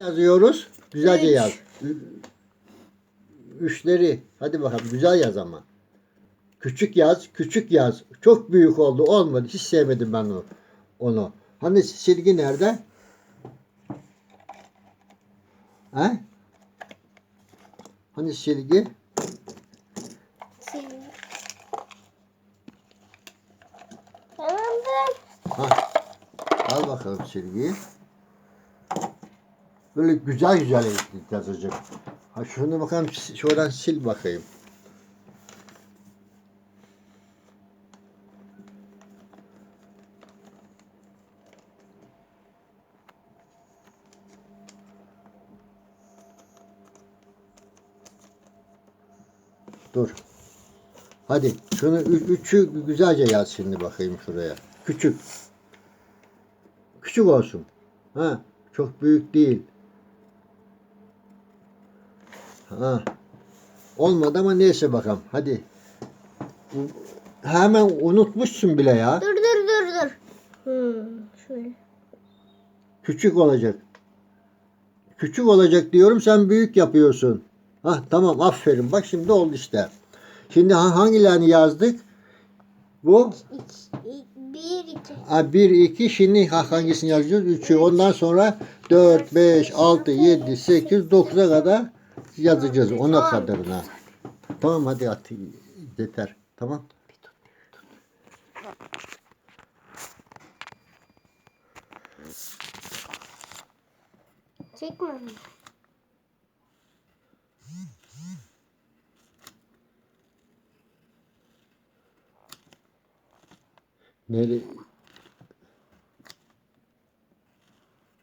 yazıyoruz. Güzelce Üç. yaz. Üçleri. Hadi bakalım güzel yaz ama. Küçük yaz, küçük yaz. Çok büyük oldu, olmadı. Hiç sevmedim ben onu. onu. Hani silgi nerede? He? Hani silgi? Sil. Tamamdır. Ha. Al bakalım silgiyi. Böyle güzel güzel yazacak. Ha şunu bakalım şuradan sil bakayım. Dur. Hadi şunu üçü güzelce yaz şimdi bakayım şuraya. Küçük. Küçük olsun. Ha, çok büyük değil. Ha. Olmadı ama neyse bakalım. Hadi. Hemen unutmuşsun bile ya. Dur dur dur dur. Hmm, şöyle. Küçük olacak. Küçük olacak diyorum sen büyük yapıyorsun. Ha tamam aferin. Bak şimdi oldu işte. Şimdi ha- hangilerini yazdık? Bu İki, i- bir iki. Ha, 1, 2 şimdi ha- hangisini yazacağız? 3'ü. Ondan sonra 4, 5, 6, 7, 8, 9'a kadar yazacağız. Ona kadarına. Tamam hadi at. Yeter. Tamam. Çekme. mi? Nere,